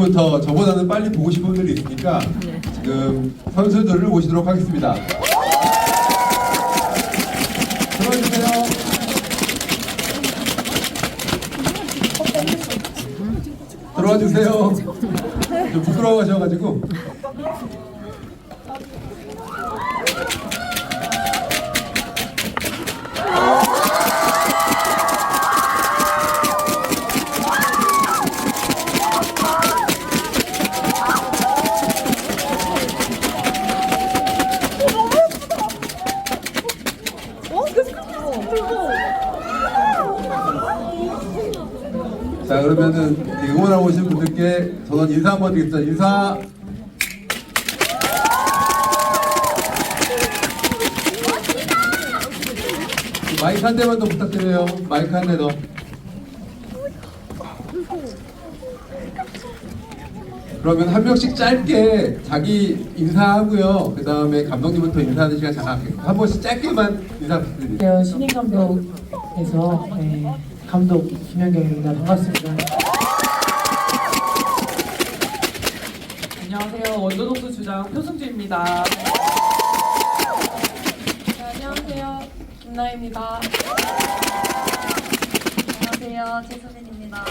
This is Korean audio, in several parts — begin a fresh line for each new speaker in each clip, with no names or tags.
부터 저보다는 빨리 보고 싶은 분들이 있으니까 지금 선수들을 모시도록 하겠습니다. 들어주세요. 들어와 주세요. 좀 부끄러워하셔가지고. 자 그러면은 응원하고 오신 분들께 저는 인사 한번 드리겠습니다. 인사. 마이크 한 대만 더 부탁드려요. 마이크 한 대 더. 그러면 한 명씩 짧게 자기 인사하고요. 그 다음에 감독님부터 인사하는 시간 잠깐 한 번씩 짧게만 인사 부탁드립니다.
안녕하세요. 신인 감독에서 네, 감독 김현경입니다. 반갑습니다.
안녕하세요. 원조독수 주장 표승주입니다.
네, 안녕하세요. 김나입니다. 안녕하세요. 최수빈입니다.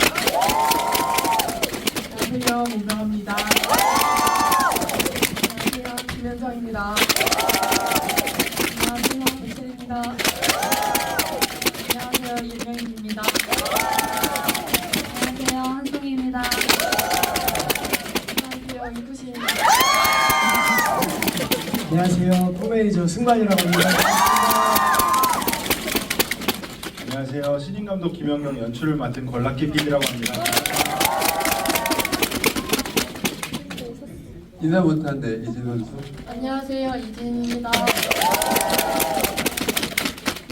안녕하세요. 민정입니다.
안녕하세요. 김현정입니다. 안녕하세요. 미첼입니다. 안녕하세요. 이명입니다. 안녕하세요. 한송입니다. 안녕하세요. 이구시입니다.
안녕하세요. 코매니저 승관이라고 합니다.
안녕하세요. 신인 감독 김영경 연출을 맡은 걸락기 PD라고 합니다.
인사 못한데 이진호 선수.
안녕하세요. 이진입니다.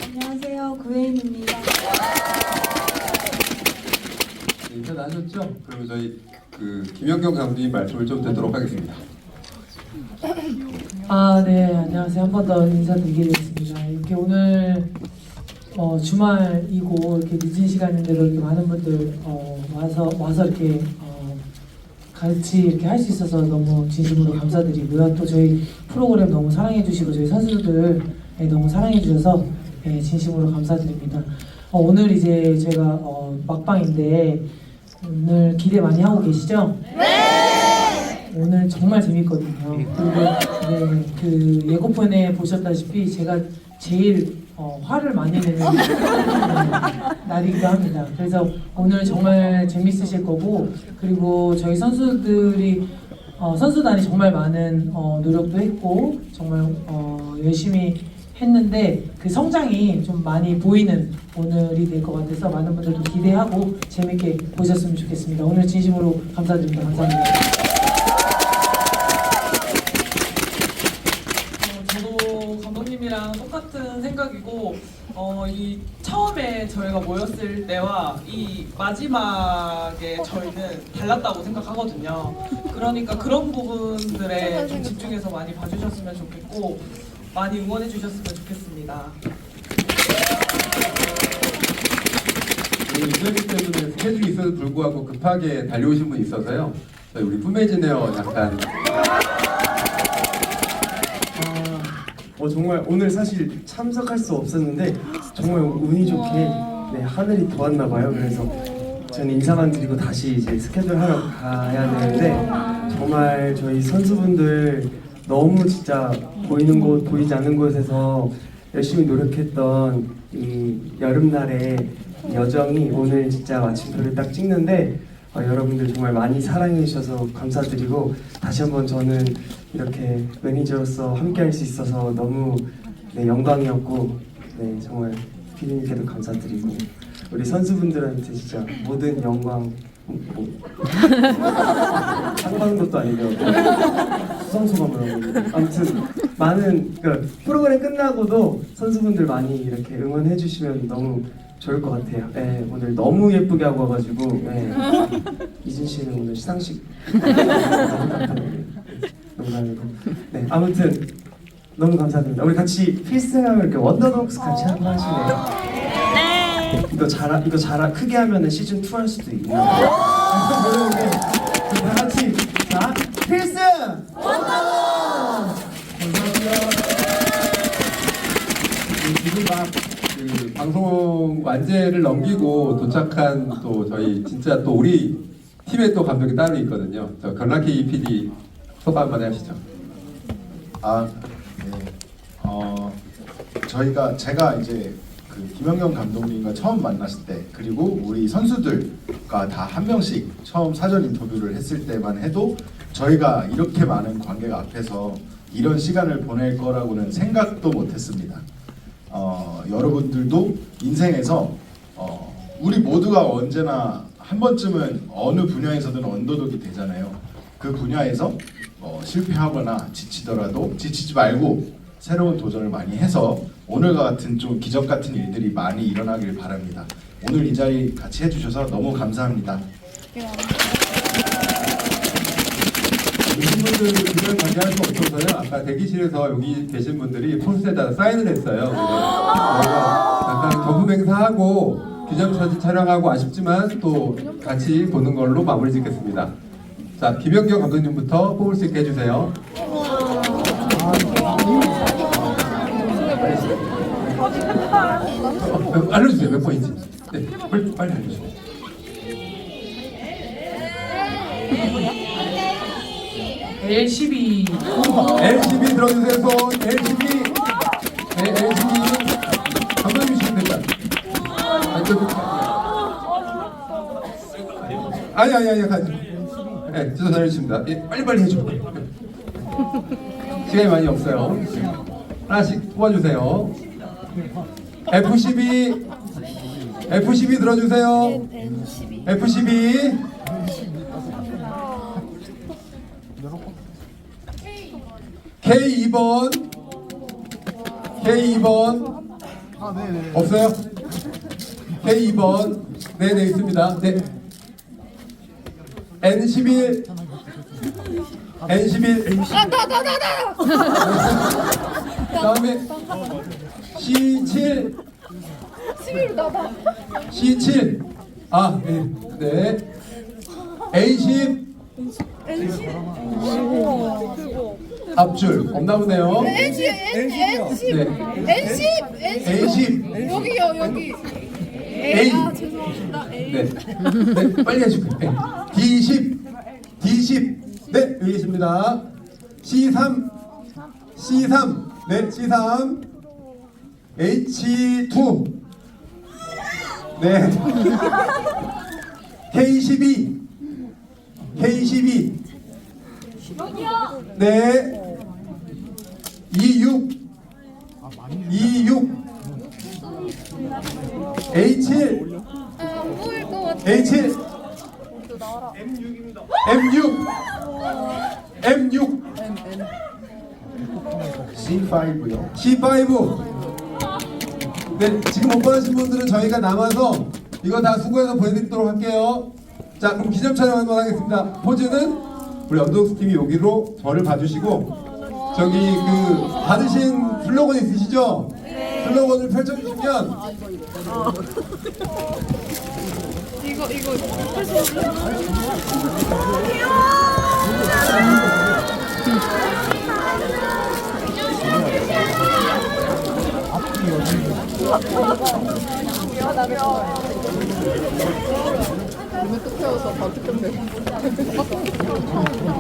안녕하세요. 구혜인입니다.
인사 나셨죠? 그러면 저희 그 김현경 감독님 말씀을 좀 듣도록 하겠습니다.
아, 네. 안녕하세요. 한 번 더 인사드리겠습니다. 이렇게 오늘 어, 주말이고 이렇게 늦은 시간인데도 이렇게 많은 분들 어, 와서 와서 이렇게 어, 같이 이렇게 할 수 있어서 너무 진심으로 감사드리고요. 또 저희 프로그램 너무 사랑해 주시고 저희 선수들 예, 너무 사랑해 주셔서 예, 진심으로 감사드립니다. 어, 오늘 이제 제가 어, 막방인데 오늘 기대 많이 하고 계시죠? 오늘 정말 재밌거든요. 그리고 네, 그 예고편에 보셨다시피 제가 제일 어, 화를 많이 내는 네, 날이기도 합니다. 그래서 오늘 정말 재밌으실 거고 그리고 저희 선수들이 어, 선수단이 정말 많은 어, 노력도 했고 정말 어, 열심히 했는데 그 성장이 좀 많이 보이는 오늘이 될 것 같아서 많은 분들도 기대하고 재밌게 보셨으면 좋겠습니다. 오늘 진심으로 감사드립니다. 감사합니다.
어, 저도 감독님이랑 생각이고 어, 이 처음에 저희가 모였을 때와 이 마지막에 저희는 달랐다고 생각하거든요. 그러니까 그런 부분들에 좀 집중해서 많이 봐주셨으면 좋겠고 많이 응원해 주셨으면 좋겠습니다.
인터뷰 때문에 스케줄이 있어도 불구하고 급하게 달려오신 분 있어서요. 저희 우리 품에지네요 약간
어, 정말 오늘 사실 참석할 수 없었는데 정말 운이 좋게 네, 하늘이 도왔나 봐요. 그래서 저는 인사만 드리고 다시 이제 스케줄 하러 가야 되는데 정말 저희 선수분들 너무 진짜 보이는 곳 보이지 않는 곳에서 열심히 노력했던 이 여름날의 여정이 오늘 진짜 마침표를 딱 찍는데 어, 여러분들 정말 많이 사랑해 주셔서 감사드리고 다시 한번 저는 이렇게 매니저로서 함께 할 수 있어서 너무 네, 영광이었고 네, 정말 피디님께도 감사드리고 우리 선수분들한테 진짜 모든 영광 뭐, 상방도도 아니고 수상소감을 하고 아무튼 많은 그러니까 프로그램 끝나고도 선수분들 많이 이렇게 응원해 주시면 너무 좋을 것 같아요. 네, 오늘 너무 예쁘게 하고 와가지고 네. 이진 씨는 오늘 시상식 농담이고 네, 아무튼 너무 감사드립니다. 우리 같이 필승하면 이렇게 원더독스 같이 어. 한번 하시네요. 네. 이거 잘 이거 잘 크게 하면 시즌 2 할 수도 있나? 다 같이 자 필승
원더독. 감사합니다. 방송 완제를 넘기고 도착한 또 저희 진짜 또 우리 팀의 또 감독이 따로 있거든요. 저 견라키 PD 소감 한번 하시죠.
아, 네. 어, 저희가 제가 이제 그 김영경 감독님과 처음 만났을 때 그리고 우리 선수들과 다 한 명씩 처음 사전 인터뷰를 했을 때만 해도 저희가 이렇게 많은 관객 앞에서 이런 시간을 보낼 거라고는 생각도 못했습니다. 어, 여러분들도 인생에서 어, 우리 모두가 언제나 한 번쯤은 어느 분야에서든 언더독이 되잖아요. 그 분야에서 어, 실패하거나 지치더라도 지치지 말고 새로운 도전을 많이 해서 오늘과 같은 좀 기적 같은 일들이 많이 일어나길 바랍니다. 오늘 이 자리 같이 해주셔서 너무 감사합니다.
이분 분들 그걸 관계할 수 없어서요. 아까 대기실에서 여기 계신 분들이 포스에다 사인을 했어요. 그래서 약간 경품 행사하고 기념사진 촬영하고 아쉽지만 또 같이 보는 걸로 마무리 짓겠습니다. 자, 김연경 감독님부터 뽑을 수 있게 해주세요. 어, 알려주세요. 몇 번인지. 네, 빨리, 빨리 알려주세요.
L12
LCB 들어주세요 손. LCB 네 LCB 감독님 주시면 됩니다. 아니 아니 아니 가지 네 전해주십니다. 예, 빨리빨리 해줘. 시간이 많이 없어요. 하나씩 뽑아주세요. F12 F12 들어주세요. F12 K2번 K2번 없어요? K2번 네네 있습니다. 네. N11. N11. 다음에 C7 C7 아, 네. 네. A10 앞줄 없나 보네요.
NC NC
네.
NC NC
A10
여기요 여기
A
아 죄송합니다 A
네. 네, 빨리. 네. D10, D10. 네, 여기 있습니다. C3, C3. 네, C3. H2. 네. K12, K12. 네. 26, 26. A7.
안 보일 것 같아
A7 M6 M6
C5요.
C5 네 지금 못 받으신 분들은 저희가 남아서 이거 다 수고해서 보내드리도록 할게요. 자 그럼 기념 촬영 한번 하겠습니다. 포즈는 우리 언더독스 팀이 여기로 저를 봐주시고 저기 그 받으신 슬로건 있으시죠? 슬로건을 펼쳐주시면.
이거 이거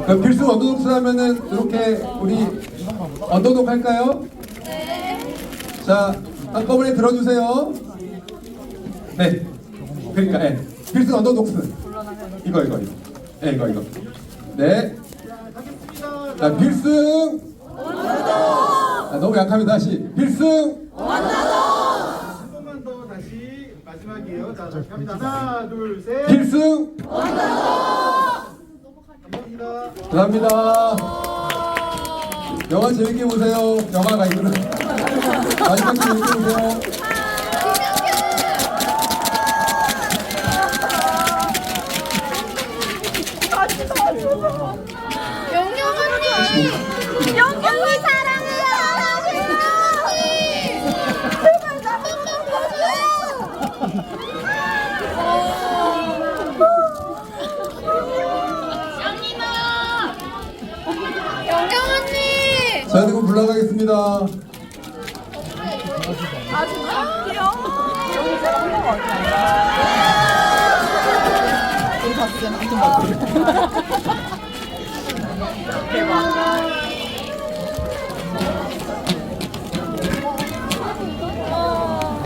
그 필수 언더독스 하면은 이렇게 우리 언더독 할까요? 자 한꺼번에 들어주세요. 네. 그러니까 예. 필수 언더독스. 이거 이거 이거. 예 이거 이거. 네. 자 필승. 아, 너무 약합니다 다시 필승.
자, 갑니다. 하나, 둘, 셋.
필승.
감사합니다.
감사합니다. 영화 재밌게 보세요. 영화가 이거는 마지막 재밌게 보세요. 우리 봤을 때는 엄청 많고.
대박. 어,